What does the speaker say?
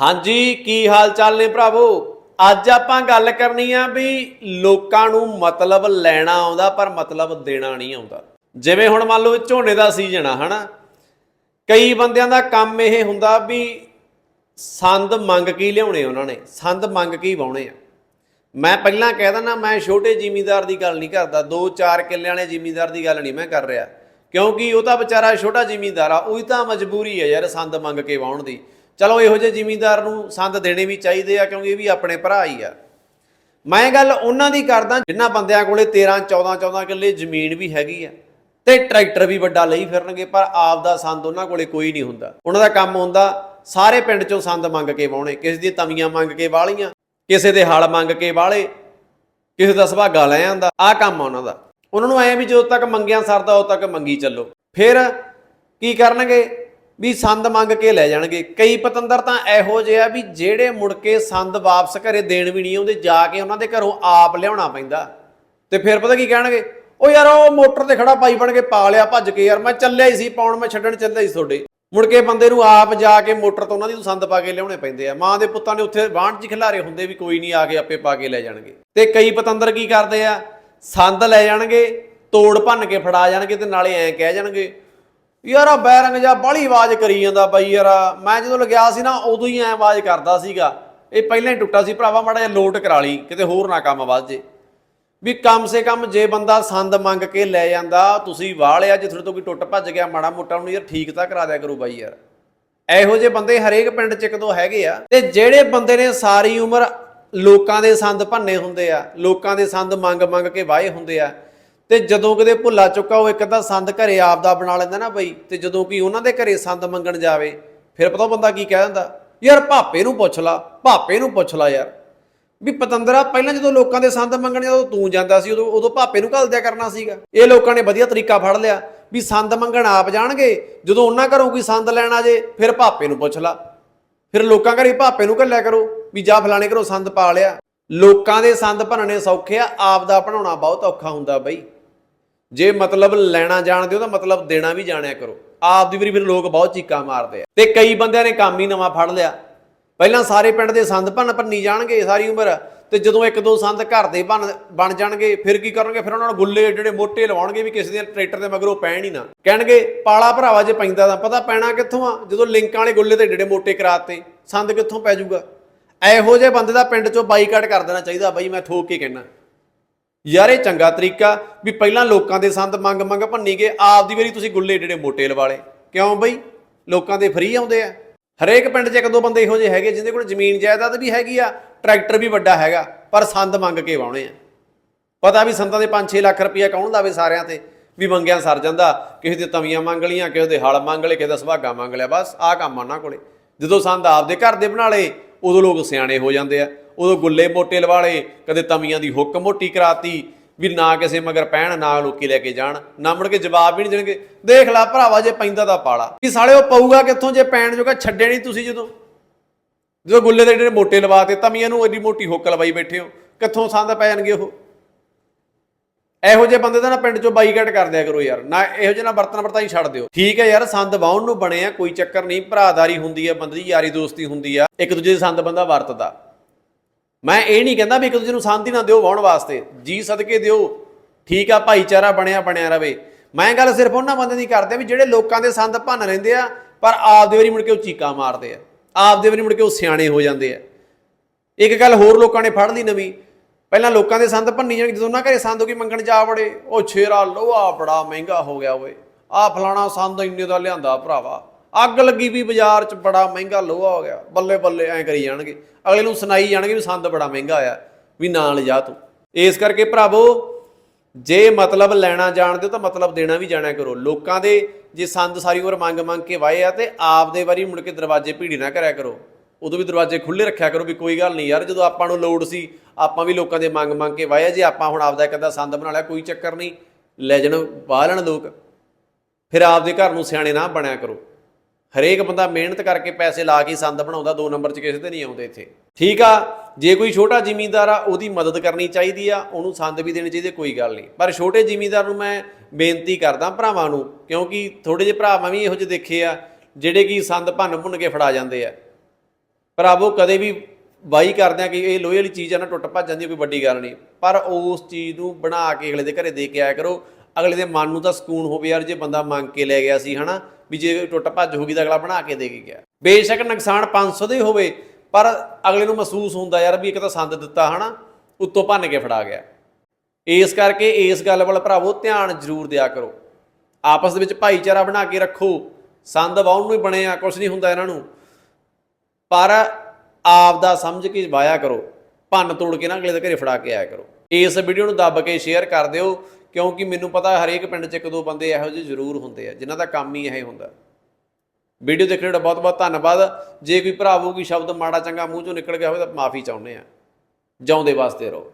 ਹਾਂਜੀ, ਕੀ ਹਾਲ ਚਾਲ ਨੇ ਭਰਾਵੋ? ਅੱਜ ਆਪਾਂ ਗੱਲ ਕਰਨੀ ਆ ਵੀ ਲੋਕਾਂ ਨੂੰ ਮਤਲਬ ਲੈਣਾ ਆਉਂਦਾ ਪਰ ਮਤਲਬ ਦੇਣਾ ਨਹੀਂ ਆਉਂਦਾ। ਜਿਵੇਂ ਹੁਣ ਮੰਨ ਲਓ ਝੋਨੇ ਦਾ ਸੀਜ਼ਨ ਆ, ਹਨਾ? ਕਈ ਬੰਦਿਆਂ ਦਾ ਕੰਮ ਇਹ ਹੁੰਦਾ ਵੀ ਸੰਦ ਮੰਗ ਕੇ ਲਿਆਉਣੇ ਉਹਨਾਂ ਨੇ, ਸੰਦ ਮੰਗ ਕੇ ਹੀ ਵਾਉਣੇ ਆ। ਮੈਂ ਪਹਿਲਾਂ ਕਹਿ ਦਿੰਦਾ, ਮੈਂ ਛੋਟੇ ਜ਼ਿਮੀਂਦਾਰ ਦੀ ਗੱਲ ਨਹੀਂ ਕਰਦਾ 2-4 ਕਿੱਲਿਆਂ ਵਾਲੇ ਜ਼ਿਮੀਂਦਾਰ ਦੀ ਗੱਲ ਨਹੀਂ ਮੈਂ ਕਰ ਰਿਹਾ। ਕਿਉਂਕਿ ਉਹ ਤਾਂ ਵਿਚਾਰਾ ਛੋਟਾ ਜ਼ਿਮੀਂਦਾਰ ਆ, ਉਹੀ ਤਾਂ ਮਜਬੂਰੀ ਹੈ ਯਾਰ ਸੰਦ ਮੰਗ ਕੇ ਵਾਉਣ ਦੀ। ਚਲੋ ਇਹੋ ਜਿਹੇ ਜ਼ਿਮੀਂਦਾਰ ਨੂੰ ਸੰਦ ਦੇਣੇ ਵੀ ਚਾਹੀਦੇ ਆ ਕਿਉਂਕਿ ਇਹ ਵੀ ਆਪਣੇ ਭਰਾ ਹੀ ਆ। ਮੈਂ ਗੱਲ ਉਹਨਾਂ ਦੀ ਕਰਦਾ ਜਿਨ੍ਹਾਂ ਬੰਦਿਆਂ ਕੋਲੇ 13 14 14 ਕਿੱਲੇ ਜ਼ਮੀਨ ਵੀ ਹੈਗੀ ਆ ਤੇ ਟਰੈਕਟਰ ਵੀ ਵੱਡਾ ਲਈ ਫਿਰਨਗੇ, ਪਰ ਆਪ ਦਾ ਸੰਦ ਉਹਨਾਂ ਕੋਲੇ ਕੋਈ ਨਹੀਂ ਹੁੰਦਾ। ਉਹਨਾਂ ਦਾ ਕੰਮ ਹੁੰਦਾ ਸਾਰੇ ਪਿੰਡ ਚੋਂ ਸੰਦ ਮੰਗ ਕੇ ਵਾਉਣੇ ਕਿਸੇ ਦੀ ਤਵੀਆਂ ਮੰਗ ਕੇ ਵਾਲੀਆਂ, ਕਿਸੇ ਦੇ ਹਲ ਮੰਗ ਕੇ ਵਾਲੇ, ਕਿਸੇ ਦਾ ਸੁਭਾਗਾ ਲੈ ਆਂਦਾ, ਆਹ ਕੰਮ ਆ ਉਹਨਾਂ ਦਾ। ਉਹਨਾਂ ਨੂੰ ਐ ਵੀ ਜਦੋਂ ਤੱਕ ਮੰਗਿਆ ਸਰਦਾ ਉਦੋਂ ਤੱਕ ਮੰਗੀ ਚੱਲੋ। ਫਿਰ ਕੀ ਕਰਨਗੇ? ਵੀ ਸੰਦ ਮੰਗ ਕੇ ਲੈ ਜਾਣਗੇ। ਕਈ ਪਤੰਦਰ ਤਾਂ ਇਹੋ ਜਿਹੇ ਆ ਵੀ ਜਿਹੜੇ ਮੁੜ ਕੇ ਸੰਦ ਵਾਪਸ ਘਰੇ ਦੇਣ ਵੀ ਨਹੀਂ ਆਉਂਦੇ, ਜਾ ਕੇ ਉਹਨਾਂ ਦੇ ਘਰੋਂ ਆਪ ਲਿਆਉਣਾ ਪੈਂਦਾ। ਤੇ ਫਿਰ ਪਤਾ ਕੀ ਕਹਿਣਗੇ? ਉਹ ਯਾਰ, ਉਹ ਮੋਟਰ ਤੇ ਖੜਾ ਪਾਈ ਬਣ ਕੇ ਪਾ ਲਿਆ, ਭੱਜ ਕੇ ਯਾਰ, ਮੈਂ ਚੱਲਿਆ ਹੀ ਸੀ ਪਾਉਣ ਮੈਂ ਛੱਡਣ ਚੱਲਿਆ ਸੀ ਤੁਹਾਡੇ। ਮੁੜ ਕੇ ਬੰਦੇ ਨੂੰ ਆਪ ਜਾ ਕੇ ਮੋਟਰ ਤੋਂ ਉਹਨਾਂ ਦੀ ਸੰਦ ਪਾ ਕੇ ਲਿਆਉਣੇ ਪੈਂਦੇ ਆ। ਮਾਂ ਦੇ ਪੁੱਤਾਂ ਨੇ ਉੱਥੇ ਬਾਂਝ 'ਚ ਖਿਲਾਰੇ ਹੁੰਦੇ ਵੀ ਕੋਈ ਨਹੀਂ ਆ ਕੇ ਆਪੇ ਪਾ ਕੇ ਲੈ ਜਾਣਗੇ। ਤੇ ਕਈ ਪਤੰਦਰ ਕੀ ਕਰਦੇ ਆ? ਸੰਦ ਲੈ ਜਾਣਗੇ, ਤੋੜ ਭੰਨ ਕੇ ਫੜਾ ਜਾਣਗੇ ਤੇ ਨਾਲੇ ਐਂ ਕਹਿ ਜਾਣਗੇ ਯਾਰ ਆ ਬੈਰੰਗ ਜਾਂ ਬਾਹਲੀ ਆਵਾਜ਼ ਕਰੀ ਜਾਂਦਾ ਬਾਈ ਯਾਰ, ਮੈਂ ਜਦੋਂ ਲਗਿਆ ਸੀ ਨਾ, ਉਦੋਂ ਹੀ ਐ ਆਵਾਜ਼ ਕਰਦਾ ਸੀਗਾ। ਇਹ ਪਹਿਲਾਂ ਹੀ ਟੁੱਟਾ ਸੀ, ਭਰਾਵਾ ਮਾੜਾ ਜਿਹਾ ਲੋਟ ਕਰਾ ਲਈ, ਕਿਤੇ ਹੋਰ ਨਾ ਕੰਮ ਵੱਧ ਜੇ ਵੀ ਕਮ ਸੇ ਕਮ ਜੇ ਬੰਦਾ ਸੰਦ ਮੰਗ ਕੇ ਲੈ ਜਾਂਦਾ, ਤੁਸੀਂ ਵਾਲਿਆ ਜੇ ਤੁਹਾਡੇ ਤੋਂ ਕੋਈ ਟੁੱਟ ਭੱਜ ਗਿਆ, ਮਾੜਾ ਮੋਟਾ ਉਹਨੂੰ ਯਾਰ ਠੀਕ ਤਾਂ ਕਰਾ ਦਿਆ ਕਰੋ ਬਾਈ ਯਾਰ। ਇਹੋ ਜਿਹੇ ਬੰਦੇ ਹਰੇਕ ਪਿੰਡ 'ਚ ਇੱਕ ਦੋ ਹੈਗੇ ਆ। ਤੇ ਜਿਹੜੇ ਬੰਦੇ ਨੇ ਸਾਰੀ ਉਮਰ ਲੋਕਾਂ ਦੇ ਸੰਦ ਭੰਨੇ ਹੁੰਦੇ ਆ, ਲੋਕਾਂ ਦੇ ਸੰਦ ਮੰਗ ਮੰਗ ਕੇ ਵਾਏ ਹੁੰਦੇ ਆ ਤੇ ਜਦੋਂ ਕਿਤੇ ਭੁੱਲਾ ਚੁੱਕਾ ਉਹ ਇੱਕ ਅੱਧਾ ਸੰਦ ਘਰੇ ਆਪ ਦਾ ਬਣਾ ਲੈਂਦਾ ਨਾ ਬਈ, ਤੇ ਜਦੋਂ ਕੋਈ ਉਹਨਾਂ ਦੇ ਘਰੇ ਸੰਦ ਮੰਗਣ ਜਾਵੇ, ਫਿਰ ਪਤਾ ਬੰਦਾ ਕੀ ਕਹਿ ਦਿੰਦਾ? ਯਾਰ ਭਾਪੇ ਨੂੰ ਪੁੱਛ ਲਾ, ਭਾਪੇ ਨੂੰ ਪੁੱਛ ਲਾ ਯਾਰ। ਵੀ ਪਤੰਦਰਾ, ਪਹਿਲਾਂ ਜਦੋਂ ਲੋਕਾਂ ਦੇ ਸੰਦ ਮੰਗਣ ਜਦੋਂ ਤੂੰ ਜਾਂਦਾ ਸੀ, ਉਦੋਂ ਉਦੋਂ ਭਾਪੇ ਨੂੰ ਘੱਲ ਦਿਆ ਕਰਨਾ ਸੀਗਾ। ਇਹ ਲੋਕਾਂ ਨੇ ਵਧੀਆ ਤਰੀਕਾ ਫੜ ਲਿਆ ਵੀ ਸੰਦ ਮੰਗਣ ਆਪ ਜਾਣਗੇ, ਜਦੋਂ ਉਹਨਾਂ ਘਰੋਂ ਕੋਈ ਸੰਦ ਲੈਣ ਆ ਜੇ, ਫਿਰ ਭਾਪੇ ਨੂੰ ਪੁੱਛ ਲਾ। ਫਿਰ ਲੋਕਾਂ ਘਰੇ ਭਾਪੇ ਨੂੰ ਘੱਲਿਆ ਕਰੋ ਵੀ ਜਾ ਫਲਾਣੇ ਘਰੋਂ ਸੰਦ ਪਾ ਲਿਆ। ਲੋਕਾਂ ਦੇ ਸੰਦ ਭੰਨਣੇ ਸੌਖੇ ਆ, ਆਪ ਦਾ ਬਣਾਉਣਾ ਬਹੁਤ ਔਖਾ ਹੁੰਦਾ ਬਈ। ਜੇ ਮਤਲਬ ਲੈਣਾ ਜਾਣਦੇ ਹੋ ਤਾਂ ਮਤਲਬ ਦੇਣਾ ਵੀ ਜਾਣਿਆ ਕਰੋ। ਆਪ ਦੀ ਵਾਰੀ ਫਿਰ ਲੋਕ ਬਹੁਤ ਚੀਕਾਂ ਮਾਰਦੇ ਆ। ਤੇ ਕਈ ਬੰਦਿਆਂ ਨੇ ਕੰਮ ਹੀ ਨਵਾਂ ਫੜ ਲਿਆ। ਪਹਿਲਾਂ ਸਾਰੇ ਪਿੰਡ ਦੇ ਸੰਦ ਭੰਨ ਭੰਨੀ ਜਾਣਗੇ ਸਾਰੀ ਉਮਰ। ਤੇ ਜਦੋਂ ਇੱਕ ਦੋ ਸੰਦ ਘਰ ਦੇ ਬਣ ਬਣ ਜਾਣਗੇ, ਫਿਰ ਕੀ ਕਰਨਗੇ? ਫਿਰ ਉਹਨਾਂ ਨੂੰ ਗੁੱਲੇ ਜਿਹੜੇ ਮੋਟੇ ਲਵਾਉਣਗੇ ਵੀ ਕਿਸੇ ਦੇ ਟਰੈਕਟਰ ਦੇ ਮਗਰੋਂ ਪੈਣ ਹੀ ਨਾ। ਕਹਿਣਗੇ, ਪਾਲਾ ਭਰਾਵਾ ਜੇ ਪੈਂਦਾ ਤਾਂ ਪਤਾ ਪੈਣਾ ਕਿੱਥੋਂ ਆ? ਜਦੋਂ ਲਿੰਕਾਂ ਵਾਲੇ ਗੁੱਲੇ ਤੇ ਜਿਹੜੇ ਮੋਟੇ ਕਰਾਤੇ, ਸੰਦ ਕਿੱਥੋਂ ਪੈ ਜਾਊਗਾ? ਇਹੋ ਜਿਹੇ ਬੰਦੇ ਦਾ ਪਿੰਡ ਚੋਂ ਬਾਈਕਾਟ ਕਰ ਦੇਣਾ ਚਾਹੀਦਾ। ਬਾਈ ਮੈਂ ਥੋਕ ਕੇ ਕਹਿਣਾ ਯਾਰ ਇਹ ਚੰਗਾ ਤਰੀਕਾ ਵੀ ਪਹਿਲਾਂ ਲੋਕਾਂ ਦੇ ਸੰਦ ਮੰਗ ਮੰਗ ਭੰਨੀ ਗਏ ਆਪ ਦੀ ਵਾਰੀ ਤੁਸੀਂ ਗੁੱਲੇ ਜਿਹੜੇ ਮੋਟੇ ਲਵਾਲੇ ਕਿਉਂ ਬਈ? ਲੋਕਾਂ ਦੇ ਫ੍ਰੀ ਆਉਂਦੇ ਆ। ਹਰੇਕ ਪਿੰਡ 'ਚ ਇੱਕ ਦੋ ਬੰਦੇ ਇਹੋ ਜਿਹੇ ਹੈਗੇ ਜਿਨ੍ਹਾਂ ਕੋਲ ਜ਼ਮੀਨ ਜਾਇਦਾਦ ਵੀ ਹੈਗੀ ਆ, ਟਰੈਕਟਰ ਵੀ ਵੱਡਾ ਹੈਗਾ, ਪਰ ਸੰਦ ਮੰਗ ਕੇ ਵਾਉਣੇ ਆ। ਪਤਾ ਵੀ ਸੰਦਾਂ ਦੇ 5-6 ਲੱਖ ਰੁਪਇਆ ਕੌਣ ਲਾਵੇ ਸਾਰਿਆਂ ਤੇ, ਵੀ ਮੰਗਿਆ ਸਰ ਜਾਂਦਾ, ਕਿਸੇ ਦੇ ਤਵੀਆਂ ਮੰਗ ਲੀਆਂ ਕਿਸੇ ਦੇ ਹਲ ਮੰਗ ਲਏ, ਕਿਸੇ ਦਾ ਸੁਭਾਗਾ ਮੰਗ ਲਿਆ, ਬਸ ਆਹ ਕੰਮ ਆ ਉਹਨਾਂ ਕੋਲੇ। ਜਦੋਂ ਸੰਦ ਆਪਦੇ ਘਰ ਦੇ ਬਣਾ ਲਏ ਉਦੋਂ ਲੋਕ ਸਿਆਣੇ ਹੋ ਜਾਂਦੇ ਆ। ਉਦੋਂ ਗੁੱਲੇ ਮੋਟੇ ਲਵਾ ਲਏ ਕਦੇ ਤਮੀਆਂ ਦੀ ਹੁੱਕ ਮੋਟੀ ਕਰਾਤੀ ਵੀ ਨਾ ਕਿਸੇ ਮਗਰ ਪੈਣ, ਨਾ ਲੋਕੀ ਲੈ ਕੇ ਜਾਣ। ਨਾ ਮੁੜ ਕੇ ਜਵਾਬ ਵੀ ਨਹੀਂ ਦੇਣਗੇ। ਦੇਖ ਲੈ ਭਰਾਵਾ, ਜੇ ਪੈਂਦਾ ਤਾਂ ਪਾਲਾ। ਵੀ ਸਾਲੇ ਉਹ ਪਊਗਾ ਕਿੱਥੋਂ, ਜੇ ਪੈਣ ਜੋਗਾ ਛੱਡੇ ਨਹੀਂ ਤੁਸੀਂ ਜਦੋਂ? ਜਦੋਂ ਗੁੱਲੇ ਦੇ ਜਿਹੜੇ ਮੋਟੇ ਲਵਾਤੇ ਤਮੀਆਂ ਨੂੰ ਐਡੀ ਮੋਟੀ ਹੁੱਕ ਲਵਾਈ ਬੈਠੇ ਹੋ, ਕਿੱਥੋਂ ਸੰਦ ਪੈ ਜਾਣਗੇ ਉਹ? ਇਹੋ ਜਿਹੇ ਬੰਦੇ ਦਾ ਨਾ ਪਿੰਡ ਚੋਂ ਬਾਈਕਾਟ ਕਰ ਦਿਆ ਕਰੋ ਯਾਰ। ਨਾ ਇਹੋ ਜਿਹੇ ਨਾ ਬਰਤਨ ਵਰਤਾਈ ਛੱਡ ਦਿਓ। ਠੀਕ ਹੈ ਯਾਰ, ਸੰਦ ਵਾਉਣ ਨੂੰ ਬਣੇ ਆ, ਕੋਈ ਚੱਕਰ ਨਹੀਂ। ਭਰਾਦਾਰੀ ਹੁੰਦੀ ਹੈ ਬੰਦੇ ਦੀ, ਯਾਰੀ ਦੋਸਤੀ ਹੁੰਦੀ ਆ। ਇੱਕ ਦੂਜੇ ਦੇ ਸੰਦ ਬੰਦਾ ਵਰਤਦਾ। ਮੈਂ ਇਹ ਨਹੀਂ ਕਹਿੰਦਾ ਵੀ ਇੱਕ ਦੂਜੇ ਨੂੰ ਸੰਦ ਹੀ ਨਾ ਦਿਓ ਵਾਉਣ ਵਾਸਤੇ। ਜੀ ਸਦਕੇ ਦਿਓ। ਠੀਕ ਆ, ਭਾਈਚਾਰਾ ਬਣਿਆ ਬਣਿਆ ਰਵੇ। ਮੈਂ ਗੱਲ ਸਿਰਫ ਉਹਨਾਂ ਬੰਦੇ ਦੀ ਕਰਦੇ ਵੀ ਜਿਹੜੇ ਲੋਕਾਂ ਦੇ ਸੰਦ ਭੰਨ ਰਹਿੰਦੇ ਆ, ਪਰ ਆਪਦੇ ਵਾਰੀ ਮੁੜ ਕੇ ਉਹ ਚੀਕਾਂ ਮਾਰਦੇ ਆ। ਆਪਦੇ ਵਾਰੀ ਮੁੜ ਕੇ ਉਹ ਸਿਆਣੇ ਹੋ ਜਾਂਦੇ ਆ। ਇੱਕ ਗੱਲ ਹੋਰ ਲੋਕਾਂ ਨੇ ਫੜ ਲਈ ਨਵੀਂ। ਪਹਿਲਾਂ ਲੋਕਾਂ ਦੇ ਸੰਦ ਭੰਨੀ ਜਾਣ, ਜਦੋਂ ਉਹਨਾਂ ਘਰੇ ਸੰਦ ਕੀ ਮੰਗਣ ਜਾ ਵੜੇ, ਉਹ ਛੇਰਾ, ਲੋਹਾ ਬੜਾ ਮਹਿੰਗਾ ਹੋ ਗਿਆ ਓਏ। ਆਹ ਫਲਾਣਾ ਸੰਦ ਇੰਨੇ ਦਾ ਲਿਆਂਦਾ ਭਰਾਵਾ। ਅੱਗ ਲੱਗੀ ਵੀ ਬਾਜ਼ਾਰ 'ਚ ਬੜਾ ਮਹਿੰਗਾ ਲੋਹਾ ਹੋ ਗਿਆ। ਬੱਲੇ ਬੱਲੇ ਐਂ ਕਰੀ ਜਾਣਗੇ। ਅਗਲੇ ਨੂੰ ਸੁਣਾਈ ਜਾਣਗੇ ਵੀ ਸੰਦ ਬੜਾ ਮਹਿੰਗਾ ਆ, ਵੀ ਨਾਲ ਲਿਜਾ ਤੂੰ। ਇਸ ਕਰਕੇ ਭਰਾਵੋ, ਜੇ ਮਤਲਬ ਲੈਣਾ ਜਾਣਦੇ ਹੋ ਤਾਂ ਮਤਲਬ ਦੇਣਾ ਵੀ ਜਾਣਿਆ ਕਰੋ। ਲੋਕਾਂ ਦੇ ਜੇ ਸੰਦ ਸਾਰੀ ਉਮਰ ਮੰਗ ਮੰਗ ਕੇ ਵਾਏ ਆ ਤੇ ਆਪ ਦੇ ਵਾਰੀ ਮੁੜ ਕੇ ਦਰਵਾਜ਼ੇ ਭੀੜੀ ਨਾ ਕਰਿਆ ਕਰੋ। ਉਦੋਂ ਵੀ ਦਰਵਾਜ਼ੇ ਖੁੱਲੇ ਰੱਖਿਆ ਕਰੋ ਵੀ ਕੋਈ ਗੱਲ ਨਹੀਂ ਯਾਰ, ਜਦੋਂ ਆਪਾਂ ਨੂੰ ਲੋੜ ਸੀ, ਆਪਾਂ ਵੀ ਲੋਕਾਂ ਦੇ ਮੰਗ ਮੰਗ ਕੇ ਵਾਇਆ, ਜੇ ਆਪਾਂ ਹੁਣ ਆਪਦਾ ਇੱਕ ਸੰਦ ਬਣਾ ਲਿਆ, ਕੋਈ ਚੱਕਰ ਨਹੀਂ। ਲੈ ਜਾਣ, ਵਾਹ ਲੈਣ ਲੋਕ। ਫਿਰ ਆਪਦੇ ਘਰ ਨੂੰ ਸਿਆਣੇ ਨਾ ਬਣਿਆ ਕਰੋ। ਹਰੇਕ ਬੰਦਾ ਮਿਹਨਤ ਕਰਕੇ ਪੈਸੇ ਲਾ ਕੇ ਸੰਦ ਬਣਾਉਂਦਾ, ਦੋ ਨੰਬਰ 'ਚ ਕਿਸੇ ਤੇ ਨਹੀਂ ਆਉਂਦੇ ਇੱਥੇ। ਠੀਕ ਆ, ਜੇ ਕੋਈ ਛੋਟਾ ਜ਼ਿਮੀਂਦਾਰ ਆ, ਉਹਦੀ ਮਦਦ ਕਰਨੀ ਚਾਹੀਦੀ ਆ, ਉਹਨੂੰ ਸੰਦ ਵੀ ਦੇਣੇ ਚਾਹੀਦੇ, ਕੋਈ ਗੱਲ ਨਹੀਂ। ਪਰ ਛੋਟੇ ਜ਼ਿਮੀਂਦਾਰ ਨੂੰ ਮੈਂ ਬੇਨਤੀ ਕਰਦਾ ਭਰਾਵਾਂ ਨੂੰ, ਕਿਉਂਕਿ ਥੋੜੇ ਜਿਹੇ ਭਰਾਵਾਂ ਵੀ ਇਹੋ ਜਿਹੇ ਦੇਖੇ ਆ, ਜਿਹੜੇ ਕੀ ਸੰਦ ਭੰਨ ਭੁੰਨ ਕੇ ਫੜਾ ਜਾਂਦੇ ਆ। ਭਰਾਵੋ ਕਦੇ ਵੀ ਵਾਈ ਕਰਦੇ ਆ ਕਿ ਇਹ ਲੋਹੇ ਵਾਲੀ ਚੀਜ਼ ਆ ਨਾ, ਟੁੱਟ ਭੱਜ ਜਾਂਦੀ ਕੋਈ ਵੱਡੀ ਗੱਲ ਨਹੀਂ। ਪਰ ਉਸ ਚੀਜ਼ ਨੂੰ ਬਣਾ ਕੇ ਅਗਲੇ ਦੇ ਘਰੇ ਦੇ ਕੇ ਆਇਆ ਕਰੋ। ਅਗਲੇ ਦੇ ਮਨ ਨੂੰ ਤਾਂ ਸਕੂਨ ਹੋਵੇ ਯਾਰ, ਜੇ ਬੰਦਾ ਮੰਗ ਕੇ ਲੈ ਗਿਆ ਸੀ, ਹਨਾ, ਵੀ ਜੇ ਟੁੱਟ ਭੱਜ ਹੋ ਗਈ ਤਾਂ ਅਗਲਾ ਬਣਾ ਕੇ ਦੇ ਕੇ ਗਿਆ। ਬੇਸ਼ੱਕ ਨੁਕਸਾਨ 500 ਦਾ ਹੀ ਹੋਵੇ, ਪਰ ਅਗਲੇ ਨੂੰ ਮਹਿਸੂਸ ਹੁੰਦਾ ਯਾਰ ਵੀ ਇੱਕ ਤਾਂ ਸੰਦ ਦਿੱਤਾ, ਹਨਾ, ਉੱਤੋਂ ਭੰਨ ਕੇ ਫੜਾ ਗਿਆ। ਇਸ ਕਰਕੇ ਇਸ ਗੱਲ ਵੱਲ ਭਰਾਵੋ ਧਿਆਨ ਜ਼ਰੂਰ ਦਿਆ ਕਰੋ। ਆਪਸ ਦੇ ਵਿੱਚ ਭਾਈਚਾਰਾ ਬਣਾ ਕੇ ਰੱਖੋ। ਸੰਦ ਵਾਉਣ ਨੂੰ ਹੀ ਬਣੇ ਆ ਕੁਝ ਨਹੀਂ ਹੁੰਦਾ ਇਹਨਾਂ ਨੂੰ। ਪਰ ਆਪ ਦਾ ਸਮਝ ਕੇ ਵਾਇਆ ਕਰੋ, ਭੰਨ ਤੋੜ ਕੇ ਨਾ ਅਗਲੇ ਦੇ ਘਰੇ ਫੜਾ ਕੇ ਆਇਆ ਕਰੋ। ਇਸ ਵੀਡੀਓ ਨੂੰ ਦੱਬ ਕੇ ਸ਼ੇਅਰ ਕਰ ਦਿਓ, ਕਿਉਂਕਿ ਮੈਨੂੰ ਪਤਾ ਹਰੇਕ ਪਿੰਡ 'ਚ ਇੱਕ ਦੋ ਬੰਦੇ ਇਹੋ ਜਿਹੇ ਜ਼ਰੂਰ ਹੁੰਦੇ ਆ, ਜਿਨ੍ਹਾਂ ਦਾ ਕੰਮ ਹੀ ਇਹ ਹੁੰਦਾ। ਵੀਡੀਓ ਦੇਖਣ ਦਾ ਬਹੁਤ ਬਹੁਤ ਧੰਨਵਾਦ। ਜੇ ਕੋਈ ਭਰਾਵੋ ਕੋਈ ਸ਼ਬਦ ਮਾੜਾ ਚੰਗਾ ਮੂੰਹ ਚੋਂ ਨਿਕਲ ਗਿਆ ਹੋਵੇ ਤਾਂ ਮਾਫੀ ਚਾਹੁੰਦੇ ਆ। ਜਾਉਂਦੇ ਵਾਸਤੇ ਰਹੋ।